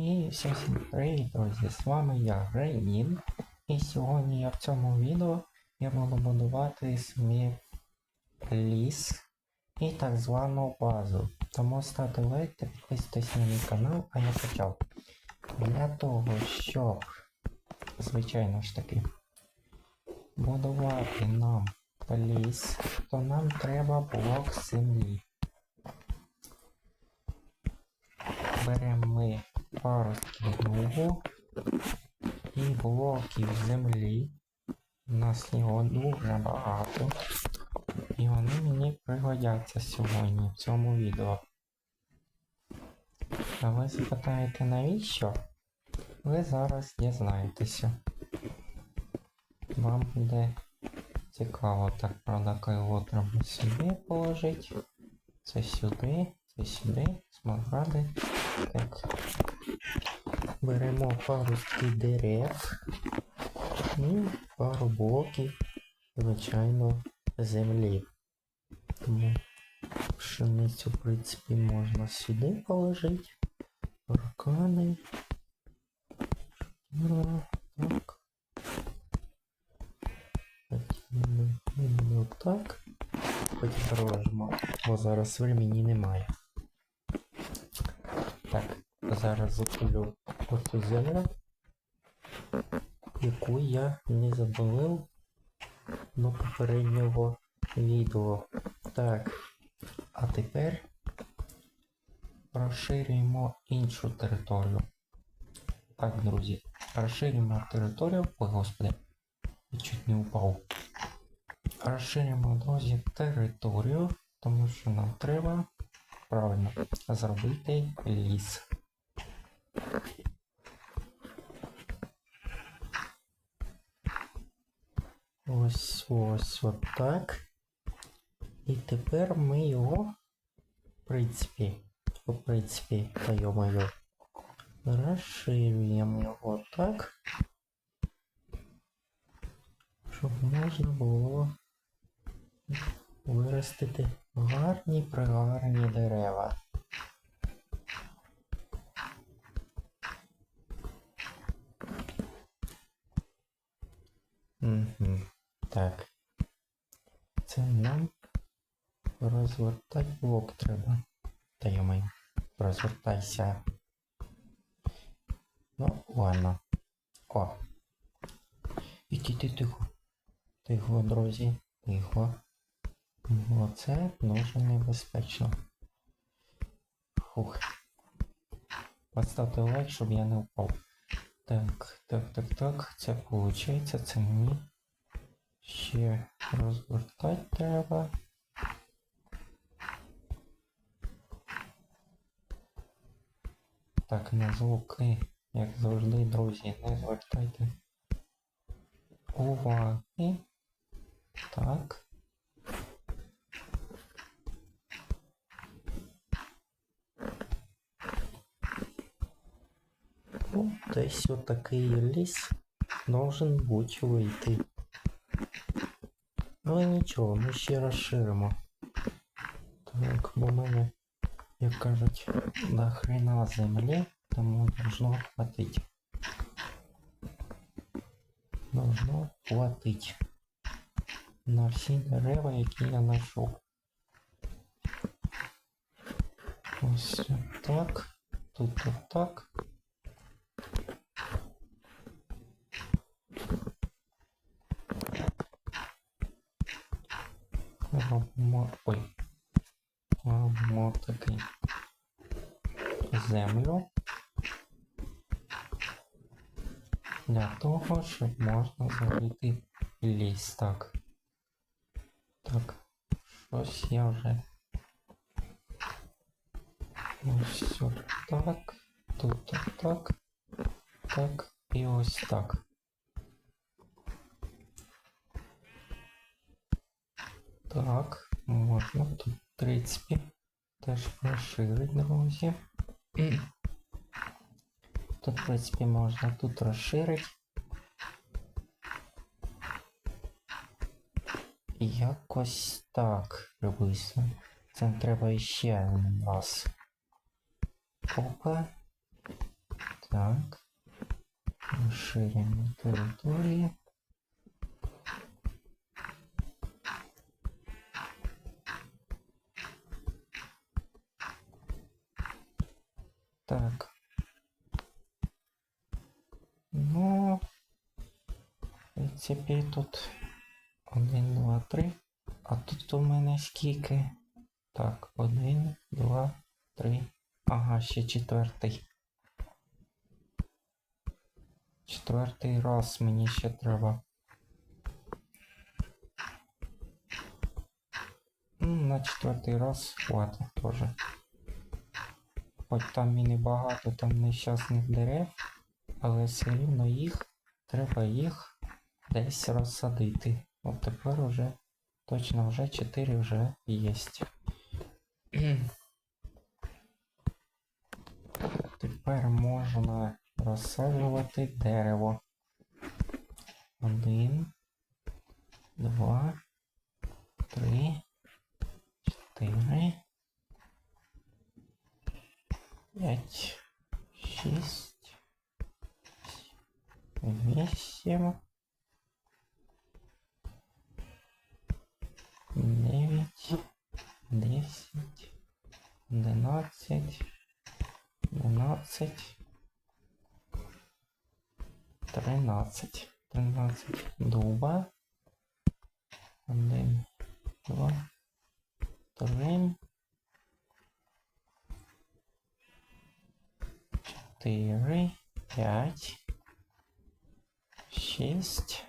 І всім привіт, друзі! З вами я, Грейнін. І сьогодні я в цьому відео я буду будувати свій ліс і так звану базу. Тому ставте лайк та підписуйтесь на мій канал, а я почав. Для того, щоб, звичайно ж таки, будувати нам ліс, то нам треба блок землі. Беремо ми паростки лугу і блоків землі. У нас його дуже багато. І вони мені пригодяться сьогодні в цьому відео. А ви запитаєте навіщо? Ви зараз дізнаєтеся. Вам буде цікаво, так, правда, кайло треба сюди положити. Це сюди, це сюди, смаргади. Так. Беремо паростки дерев і пару блоків, звичайно, землі. Тому пшеницю, в принципі, можна сюди положити. Рукани. Так. Потім отак. Потім проложимо, бо зараз времени немає. Так, зараз закулю оцю землю, яку я не заболив до попереднього відео. Так, а тепер розширюємо іншу територію. Так, друзі, розширюємо територію. Ой, господи, я чуть не упав. Розширюємо, друзі, територію, тому що нам треба правильно зробити ліс. Ось ось отак. І тепер ми його, в принципі, в принципі, та йо-моє, розширюємо його так, щоб можна було виростити гарні пригарні дерева. Угу. Так. Це нам розвертати блок треба. Та йомай, розвертайся. Ну, ладно. О. Іди ти тихо. Тихо, друзі. Тихо. Оце дуже небезпечно. Фух. Поставте лайк, щоб я не впав. Так, так, так, так. Це виходить, це мені ще розвертати треба. Так, на звуки, як завжди, друзі, не звертайте уваги. Так. Ну, десь отакий ліс должен бути вийти. Але нічого, ми ще розширимо. Так, бо мене, як кажуть, до хрена землі, тому должно хватить. Должно хватить. На всі дерева, які я знайшов. Ось так. Тут отак. Для того, щоб можна зробити ліс. Так. Так. Щось я вже. Ось так. Тут так. Так. І ось так. Так, можна тут, в принципі, теж розширити, друзі. Тут, в принципі, можна тут розширити. Якось так приблизно. Це треба ще один раз. Опа. Так. Розширюємо території. Так. Принципі, тут один, два, три. А тут у мене скільки? Так, один, два, три. Ага, ще четвертий. Четвертий раз мені ще треба. На четвертий раз хватить теж. Хоч там і небагато там нещасних дерев, але все рівно їх треба їх десь розсадити. От тепер уже точно вже 4 вже є. Тепер можна розсаджувати дерево. Один, два, три, чотири, п'ять, шість, вісім, 12. 13. 13 дуба. 1, 2, 3. 4, 5, 6.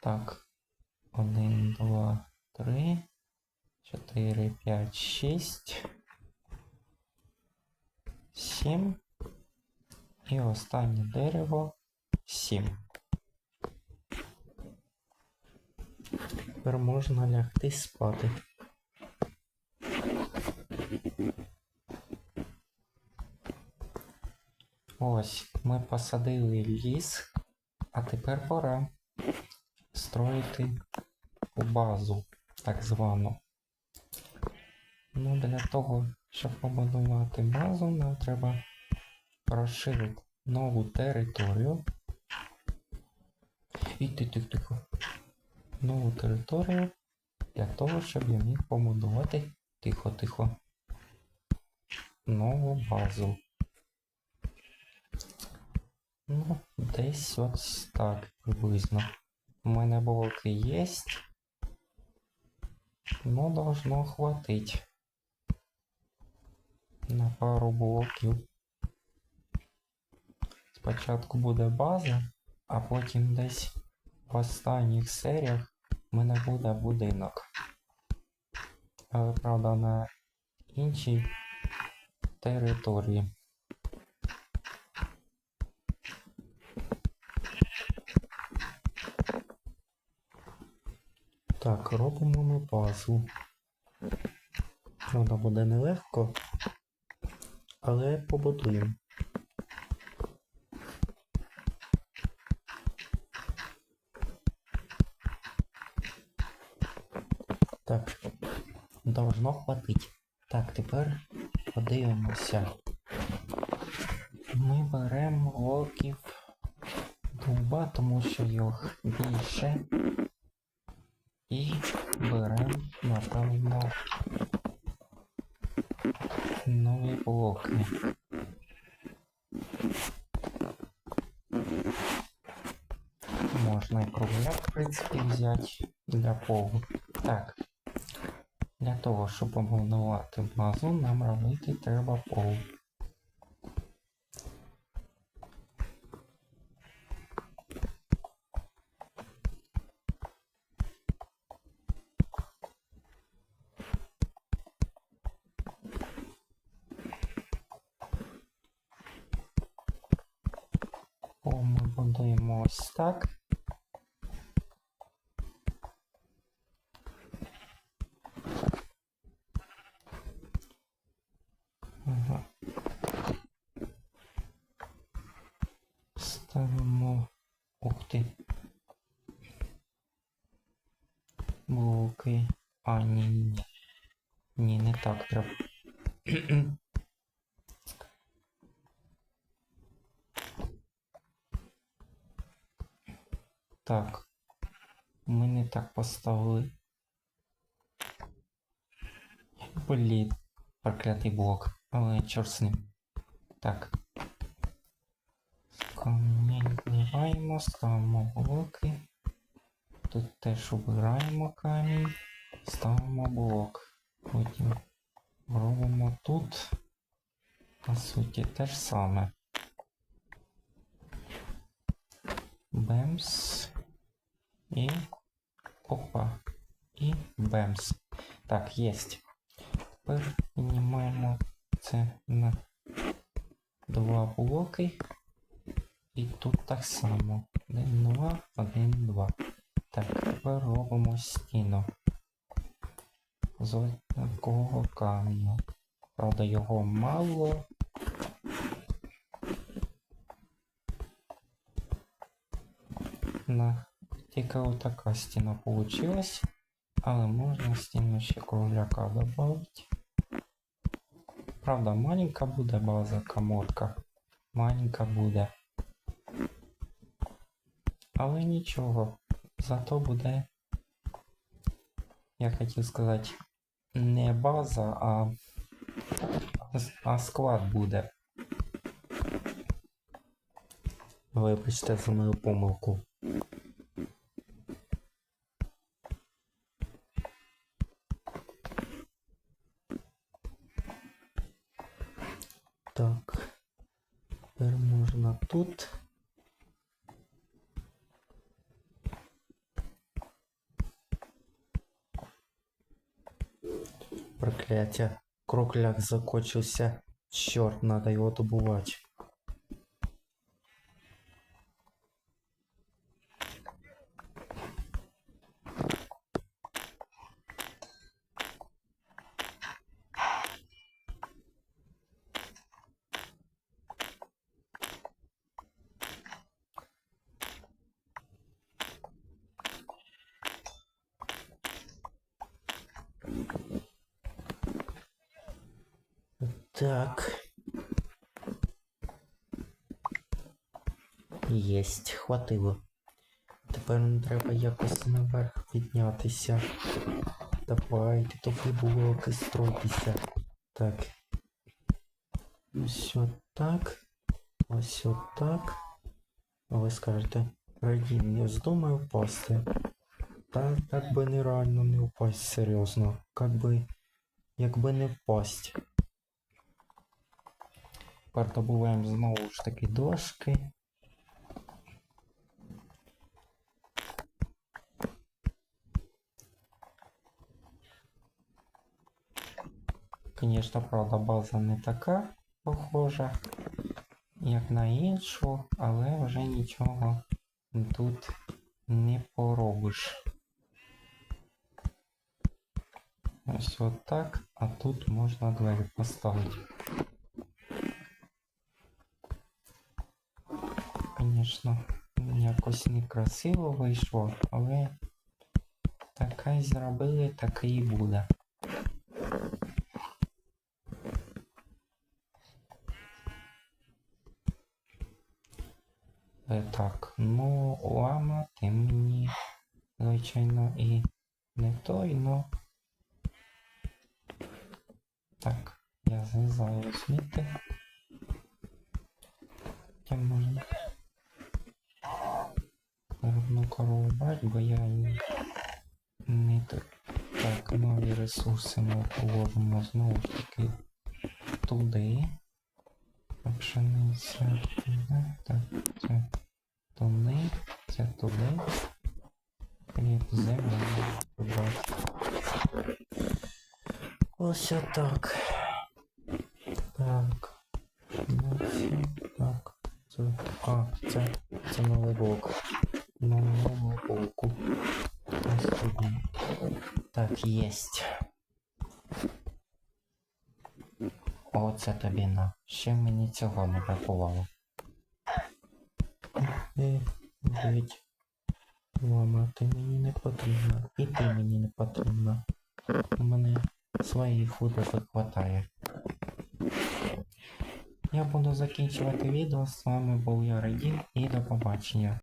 Так, 1, 2, 3, 4, 5, 6 сім. І останнє дерево сім. Тепер можна лягти спати. Ось, ми посадили ліс, а тепер пора строїти базу, так звану. Ну, для того, щоб побудувати базу, нам треба розширити нову територію. І тихо, тихо. Нову територію для того, щоб я міг побудувати тихо-тихо. Нову базу. Ну, десь ось так приблизно. У мене блоки є. Ну, должно хватить. На пару блоків. Спочатку буде база, а потім десь в останніх серіях в мене буде будинок. Але правда на іншій території. Так, робимо ми базу. Правда буде нелегко, але побудуємо. Так, должно хватить. Так, тепер подивимося. Ми беремо блоків дуба, тому що їх більше. І беремо, напевно, нові блоки. Можна і кругляк, в принципі, взяти для полу. Так. Для того, щоб побудувати базу, нам робити треба пол. Пол ось так. Ага. Ставимо. Ти. Блоки. А, ні, ні. Ні, не так треба. Так. Ми не так поставили. Блін, проклятий блок. Але чорт з ним. Так. Камінь ставимо блоки. Тут теж обираємо камінь, ставимо блок. Потім робимо тут. По суті, те ж саме. Бемс. І. Опа. І бемс. Так, єсть. Тепер піднімаємо це на два блоки. І тут так само. Один, два, один, два. Так, тепер робимо стіну. З такого каменю. Правда, його мало. На тільки отака стіна получилась. Але можна стіну ще кругляка добавити. Правда, маленька буде база коморка. Маленька буде. Але нічого. Зато буде. Я хотів сказати, не база, а, а склад буде. Вибачте за мою помилку. Тепер можна тут. Проклятие. Крокляк закончился. Черт, надо его добывать. Так. Єсть, хватило. Тепер нам треба якось наверх піднятися. Давайте, тобі блоки стройтеся. Так. Ось отак. Ось отак. А ви скажете, Радін, не вздумай впасти. Та так би нереально не впасть, серйозно. Как би, якби не впасть. Тепер добуваємо знову ж таки дошки. Звісно, правда, база не така похожа, як на іншу, але вже нічого тут не поробиш. Ось отак, а тут можна двері поставити. Звісно, якось некрасиво вийшло, але таке й зробили, таке і буде. Е, Так, ну ламати мені, звичайно, і не той, ну. Так, я зрізаю сміти. Я можна корову брати, бо я її не так. Так, нові ресурси ми положимо знову ж таки туди. Пшениця туди, так, це туди, це туди. Хліб землю брати. Ось так. Так. Ну, єсть. Оце тобі на. Ще мені цього не бракувало. Е, Ведь ламати мені не потрібно. І ти мені не потрібно. У мене своїх худобок хватає. Я буду закінчувати відео. З вами був я Радін і до побачення.